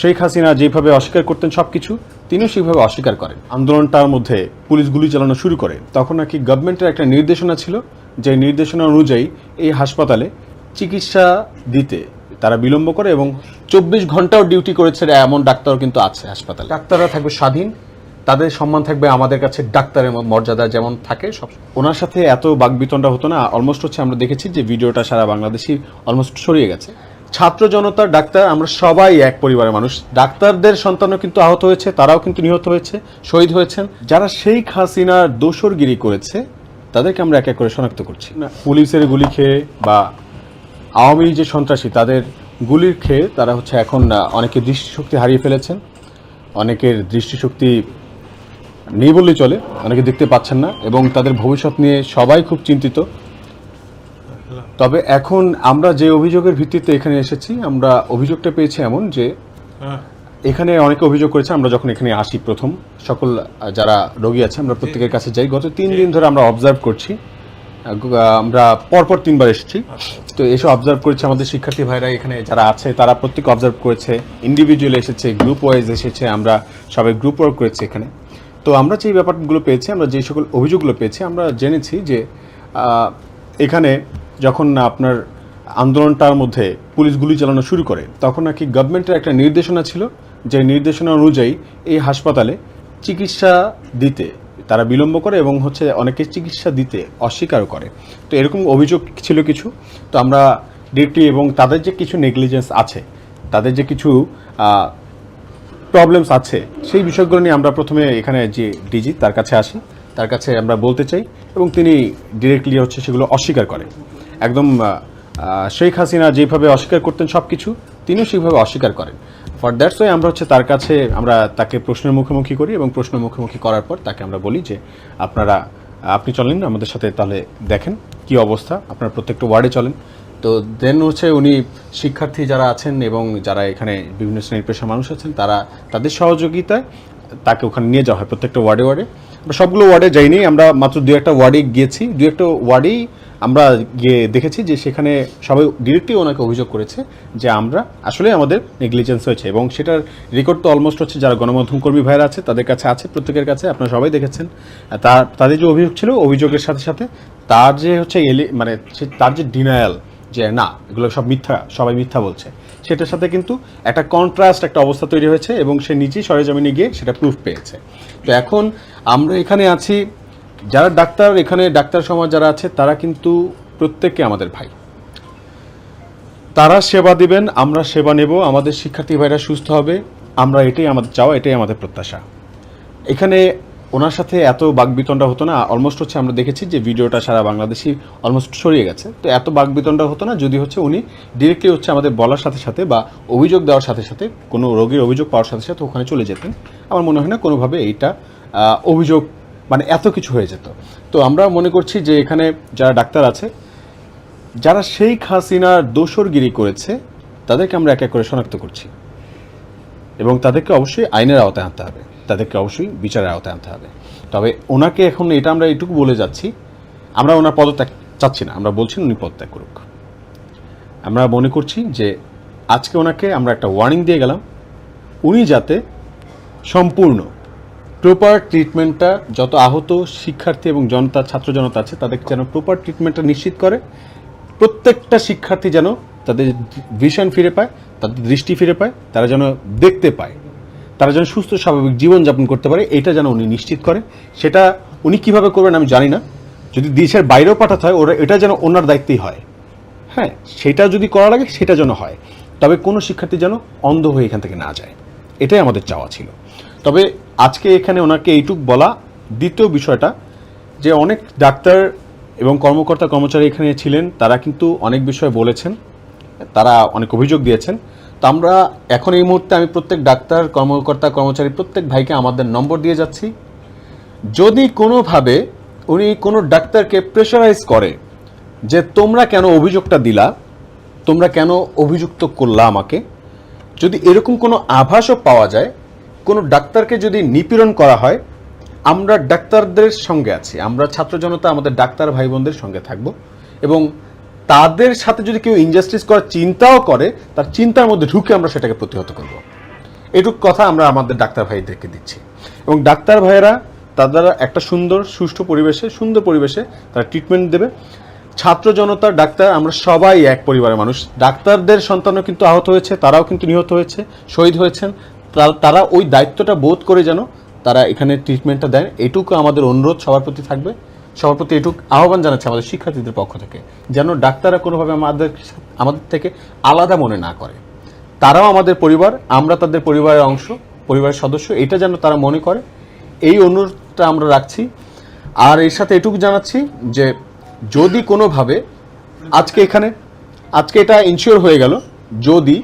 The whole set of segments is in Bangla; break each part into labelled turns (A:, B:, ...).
A: শেখ হাসিনা যেভাবে অস্বীকার করতেন সব কিছু তিনিও সেইভাবে অস্বীকার করেন। আন্দোলনটার মধ্যে পুলিশ গুলি চালানো শুরু করে। তখন নাকি গভর্নমেন্টের একটা নির্দেশনা ছিল যে নির্দেশনা অনুযায়ী এই হাসপাতালে চিকিৎসা দিতে তারা বিলম্ব করে এবং চব্বিশ ঘন্টাও ডিউটি করেছে এমন ডাক্তারও কিন্তু আছে হাসপাতালে। ডাক্তাররা থাকবে স্বাধীন তাদের সম্মান থাকবে আমাদের কাছে ডাক্তারের মর্যাদা যেমন থাকে সব ওনার সাথে এত বাকবিতণ্ডা হতো না অলমোস্ট হচ্ছে আমরা দেখেছি যে ভিডিওটা সারা বাংলাদেশি অলমোস্ট ছড়িয়ে গেছে। ছাত্র জনতার ডাক্তার আমরা সবাই এক পরিবারের মানুষ। ডাক্তারদের সন্তানও কিন্তু আহত হয়েছে তারাও কিন্তু নিহত হয়েছে শহীদ হয়েছেন। যারা শেখ হাসিনার দোসরগিরি করেছে তাদেরকে আমরা এক এক করে শনাক্ত করছি। না। পুলিশের গুলি খেয়ে বা আওয়ামী যে সন্ত্রাসী তাদের গুলির খেয়ে তারা হচ্ছে এখন অনেকে দৃষ্টিশক্তি হারিয়ে ফেলেছেন। অনেকের দৃষ্টিশক্তি নেই বললেই চলে অনেকে দেখতে পাচ্ছেন না। এবং তাদের ভবিষ্যৎ নিয়ে সবাই খুব চিন্তিত। তবে এখন আমরা যে অভিযোগের ভিত্তিতে এখানে এসেছি আমরা অভিযোগটা পেয়েছি এমন যে এখানে অনেকে অভিযোগ করেছে আমরা যখন এখানে আসি প্রথম সকল যারা রোগী আছে আমরা প্রত্যেকের কাছে যাই। গত তিন দিন ধরে আমরা অবজার্ভ করছি আমরা পরপর তিনবার এসেছি। তো এসে অবজার্ভ করেছে আমাদের শিক্ষার্থী ভাইরা এখানে যারা আছে তারা প্রত্যেক অবজার্ভ করেছে ইন্ডিভিজুয়াল এসেছে গ্রুপ ওয়াইজ এসেছে আমরা সবাই গ্রুপ ওয়ার্ক করেছি এখানে। তো আমরা যে ব্যাপারগুলো পেয়েছি আমরা যে সকল অভিযোগগুলো পেয়েছি আমরা জেনেছি যে এখানে যখন আপনার আন্দোলনটার মধ্যে পুলিশ গুলি চালানো শুরু করে, তখন নাকি গভর্নমেন্টের একটা নির্দেশনা ছিল যে নির্দেশনা অনুযায়ী এই হাসপাতালে চিকিৎসা দিতে তারা বিলম্ব করে এবং হচ্ছে অনেকে চিকিৎসা দিতে অস্বীকার করে। তো এরকম অভিযোগ ছিল কিছু। তো আমরা ডিরেক্টলি এবং তাদের যে কিছু নেগলিজেন্স আছে, তাদের যে কিছু প্রবলেমস আছে, সেই বিষয়গুলো নিয়ে আমরা প্রথমে এখানে যে ডিজি তার কাছে আসি। তার কাছে আমরা বলতে চাই এবং তিনি ডিরেক্টলি হচ্ছে সেগুলো অস্বীকার করেন। একদম শেখ হাসিনা যেভাবে অস্বীকার করতেন সব কিছু তিনিও সেইভাবে অস্বীকার করেন। ফর দ্যাটস ওয়ে আমরা হচ্ছে তার কাছে, আমরা তাকে প্রশ্নের মুখোমুখি করি এবং প্রশ্নের মুখোমুখি করার পর তাকে আমরা বলি যে, আপনারা, আপনি চলেন, আমাদের সাথে তাহলে দেখেন কি অবস্থা, আপনারা প্রত্যেকটা ওয়ার্ডে চলেন। তো দেন হচ্ছে উনি শিক্ষার্থী যারা আছেন এবং যারা এখানে বিভিন্ন শ্রেণির পেশার মানুষ আছেন, তারা তাদের সহযোগিতায় তাকে ওখানে নিয়ে যাওয়া হয় প্রত্যেকটা ওয়ার্ডে ওয়ার্ডে। সবগুলো ওয়ার্ডে যাইনি, আমরা মাত্র দু একটা ওয়ার্ডে গিয়েছি। দু একটা ওয়ার্ডেই আমরা গিয়ে দেখেছি যে সেখানে সবাই ডিরেক্টলি ওনাকে অভিযোগ করেছে যে আমরা আসলে আমাদের নেগলিজেন্স হয়েছে এবং সেটার রেকর্ড তো অলমোস্ট হচ্ছে যারা গণমাধ্যম কর্মী ভাইরা আছে, তাদের কাছে আছে, প্রত্যেকের কাছে, আপনারা সবাই দেখেছেন। তার তাদের যে অভিযোগ ছিল, অভিযোগের সাথে সাথে তার যে হচ্ছে এলি মানে তার যে ডিনায়াল যে না, এগুলো সব মিথ্যা, সবাই মিথ্যা বলছে। সেটার সাথে কিন্তু একটা কন্ট্রাস্ট একটা অবস্থা তৈরি হয়েছে এবং সে নিজেই সরেজমিনে গিয়ে সেটা প্রুফ পেয়েছে। তো এখন আমরা এখানে আছি যারা ডাক্তার, এখানে ডাক্তার সমাজ যারা আছে, তারা কিন্তু প্রত্যেককে আমাদের ভাই। তারা সেবা দিবেন, আমরা সেবা নেব, আমাদের শিক্ষার্থী ভাইরা সুস্থ হবে, আমরা এটাই আমাদের চাওয়া, এটাই আমাদের প্রত্যাশা। এখানে ওনার সাথে এত বাকবিতণ্ডা হতো না অলমোস্ট হচ্ছে আমরা দেখেছি যে ভিডিওটা সারা বাংলাদেশি অলমোস্ট ছড়িয়ে গেছে। তো এত বাকবিতণ্ডা হতো না, যদি হচ্ছে উনি ডিরেক্টলি হচ্ছে আমাদের বলার সাথে সাথে বা অভিযোগ দেওয়ার সাথে সাথে, কোনো রোগীর অভিযোগ পাওয়ার সাথে সাথে ওখানে চলে যেতেন। আমার মনে হয় না কোনোভাবে এইটা অভিযোগ মানে এত কিছু হয়ে যেত। তো আমরা মনে করছি যে এখানে যারা ডাক্তার আছে, যারা শেখ হাসিনার দোসরগিরি করেছে, তাদেরকে আমরা এক এক করে শনাক্ত করছি। এবং তাদেরকে অবশ্যই আইনের আওতায় আনতে হবে। তাদেরকে অবশ্যই বিচারের আওতায় আনতে হবে। তবে ওনাকে এখন এটা আমরা এটুকু বলে যাচ্ছি, আমরা ওনার পদত্যাগ চাচ্ছি না। আমরা বলছি উনি পদত্যাগ করুক। আমরা মনে করছি যে আজকে ওনাকে আমরা একটা ওয়ার্নিং দিয়ে গেলাম। উনি যাতে সম্পূর্ণ প্রপার ট্রিটমেন্টটা যত আহত শিক্ষার্থী এবং জনতা ছাত্র জনতা আছে, তাদেরকে যেন প্রপার ট্রিটমেন্টটা নিশ্চিত করে। প্রত্যেকটা শিক্ষার্থী যেন তাদের ভিশন ফিরে পায়, তাদের দৃষ্টি ফিরে পায়, তারা যেন দেখতে পায়। তারা যেন সুস্থ, স্বাভাবিক জীবনযাপন করতে পারে, এটা যেন উনি নিশ্চিত করে সেটা উনি কীভাবে করবেন আমি জানি না। যদি দেশের বাইরেও পাঠাতে হয়, ওরা, এটা যেন ওনার দায়িত্বই হয়। হ্যাঁ সেটা যদি করা লাগে সেটা যেন হয়, তবে কোনো শিক্ষার্থী যেন অন্ধ হয়ে এখান থেকে না যায়। এটাই আমাদের চাওয়া ছিল। তবে আজকে এখানে ওনাকে এইটুক বলা দ্বিতীয় বিষয়টা যে অনেক ডাক্তার এবং কর্মকর্তা কর্মচারী এখানে ছিলেন, তারা কিন্তু অনেক বিষয় বলেছেন, তারা অনেক অভিযোগ দিয়েছেন। তো আমরা এখন এই মুহূর্তে আমি প্রত্যেক ডাক্তার, কর্মকর্তা, কর্মচারী প্রত্যেক ভাইকে আমাদের নম্বর দিয়ে যাচ্ছি। যদি কোনোভাবে উনি কোনো ডাক্তারকে প্রেশারাইজ করে যে তোমরা কেন অভিযোগটা দিলা, তোমরা কেন অভিযুক্ত করলা আমাকে, যদি এরকম কোনো আভাসও পাওয়া যায় কোনো ডাক্তারকে যদি নিপীড়ন করা হয়, আমরা ডাক্তারদের সঙ্গে আছি। আমরা ছাত্র জনতা, আমাদের ডাক্তার ভাই বোনদের সঙ্গে থাকব এবং তাদের সাথে যদি কেউ ইনজাস্টিস করার চিন্তাও করে, তার চিন্তার মধ্যে ঢুকে আমরা সেটাকে প্রতিহত করব। এটুক কথা আমরা আমাদের ডাক্তার ভাইদেরকে দিচ্ছি। এবং ডাক্তার ভাইয়েরা তারা একটা সুন্দর, সুষ্ঠু পরিবেশে, সুন্দর পরিবেশে তারা ট্রিটমেন্ট দেবে। ছাত্র জনতা, ডাক্তার, আমরা সবাই এক পরিবারের মানুষ। ডাক্তারদের সন্তানও কিন্তু আহত হয়েছে, তারাও কিন্তু নিহত হয়েছে, শহীদ হয়েছেন। তারা ওই দায়িত্বটা বোধ করে যেন তারা এখানে ট্রিটমেন্টটা দেন। এটুকু আমাদের অনুরোধ সবার প্রতি থাকবে। সবার প্রতি এটুকু আহ্বান জানাচ্ছে আমাদের শিক্ষার্থীদের পক্ষ থেকে, যেন ডাক্তাররা কোনোভাবে আমাদের আমাদের থেকে আলাদা মনে না করে। তারাও আমাদের পরিবার, আমরা তাদের পরিবারের অংশ, পরিবারের সদস্য, এটা যেন তারা মনে করে। এই অনুরোধটা আমরা রাখছি। আর এর সাথে এটুকু জানাচ্ছি যে যদি কোনোভাবে আজকে এখানে আজকে এটা ইনশিওর হয়ে গেল, যদি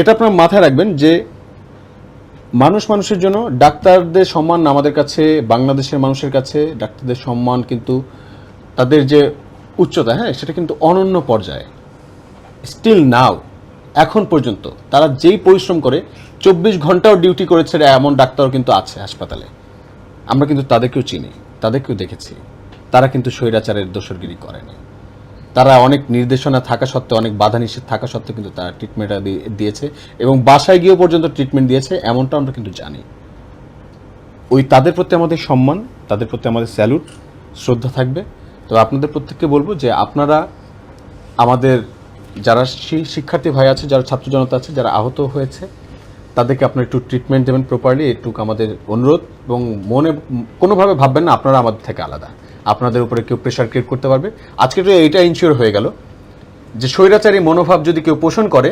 A: এটা আপনার মাথায় রাখবেন যে মানুষ মানুষের জন্য, ডাক্তারদের সম্মান আমাদের কাছে, বাংলাদেশের মানুষের কাছে, ডাক্তারদের সম্মান কিন্তু তাদের যে উচ্চতা হ্যাঁ সেটা কিন্তু অনন্য পর্যায়ে। স্টিল নাও এখন পর্যন্ত, তারা যেই পরিশ্রম করে, চব্বিশ ঘন্টাও ডিউটি করেছে এমন ডাক্তারও কিন্তু আছে হাসপাতালে। আমরা কিন্তু তাদেরকেও চিনি, তাদেরকেও দেখেছি। তারা কিন্তু স্বৈরাচারের দোষরগিরি করেনি। তারা অনেক নির্দেশনা থাকা সত্ত্বেও, অনেক বাধা নিষেধ থাকা সত্ত্বেও কিন্তু তারা ট্রিটমেন্টটা দিয়েছে এবং বাসায় গিয়েও পর্যন্ত ট্রিটমেন্ট দিয়েছে, এমনটা আমরা কিন্তু জানি। ওই তাদের প্রতি আমাদের সম্মান, তাদের প্রতি আমাদের স্যালুট শ্রদ্ধা থাকবে। তো আপনাদের প্রত্যেককে বলব যে আপনারা আমাদের যারা শিক্ষার্থী ভাই আছে, যারা ছাত্র জনতা আছে, যারা আহত হয়েছে, তাদেরকে আপনারা একটু ট্রিটমেন্ট দেবেন প্রপারলি এটুকু আমাদের অনুরোধ এবং মনে কোনোভাবে ভাববেন না, আপনারা আমাদের থেকে আলাদা। আপনাদের উপরে কেউ প্রেশার ক্রিয়েট করতে পারবে। আজকে তো এইটা ইনশিওর হয়ে গেল যে স্বৈরাচারী মনোভাব যদি কেউ পোষণ করে,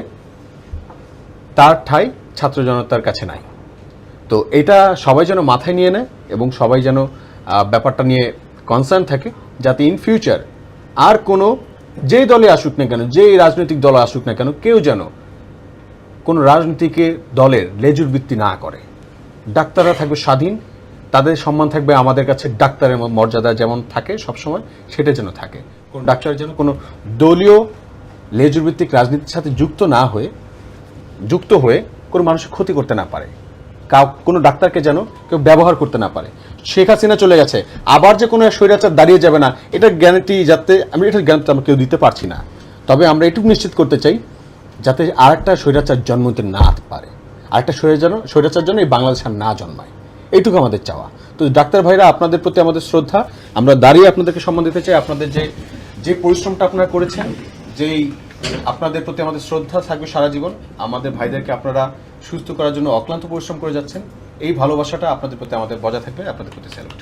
A: তার ঠাই ছাত্র জনতার কাছে নাই। তো এটা সবাই যেন মাথায় নিয়ে নেয় এবং সবাই যেন ব্যাপারটা নিয়ে কনসার্ন থাকে যাতে ইন ফিউচার আর কোনো, যেই দলে আসুক না কেন, যেই রাজনৈতিক দল আসুক না কেন, কেউ যেন কোনো রাজনীতিকে দলের লেজুর বৃত্তি না করে। ডাক্তাররা থাকবে স্বাধীন তাদের সম্মান থাকবে আমাদের কাছে ডাক্তারের মর্যাদা যেমন থাকে সবসময়, সেটা যেন থাকে। কোন ডাক্তার যেন কোনো দলীয় লেজুর ভিত্তিক রাজনীতির সাথে যুক্ত না হয়ে, যুক্ত হয়ে কোনো মানুষের ক্ষতি করতে না পারে। কাউ, কোনো ডাক্তারকে যেন কেউ ব্যবহার করতে না পারে। শেখ হাসিনা চলে গেছে, আবার যে কোনো স্বৈরাচার দাঁড়িয়ে যাবে না এটা গ্যারান্টি যাতে, আমি এটার গ্যারান্টি আমরা কেউ দিতে পারছি না। তবে আমরা এটুকু নিশ্চিত করতে চাই, যাতে আরেকটা স্বৈরাচার জন্ম না পারে। আরেকটা স্বৈরাচার স্বৈরাচার জন্য এই বাংলাদেশ আর না জন্মায়। এইটুকু আমাদের চাওয়া। তো ডাক্তার ভাইরা, আপনাদের প্রতি আমাদের শ্রদ্ধা। আমরা দাঁড়িয়ে আপনাদেরকে সম্মান দিতে চাই। আপনাদের যে যে পরিশ্রমটা আপনারা করেছেন, যেই আপনাদের প্রতি আমাদের শ্রদ্ধা থাকবে সারা জীবন, আমাদের ভাইদেরকে আপনারা সুস্থ করার জন্য অক্লান্ত পরিশ্রম করে যাচ্ছেন, এই ভালোবাসাটা আপনাদের প্রতি আমাদের বজায় থাকবে, আপনাদের প্রতি স্যালুট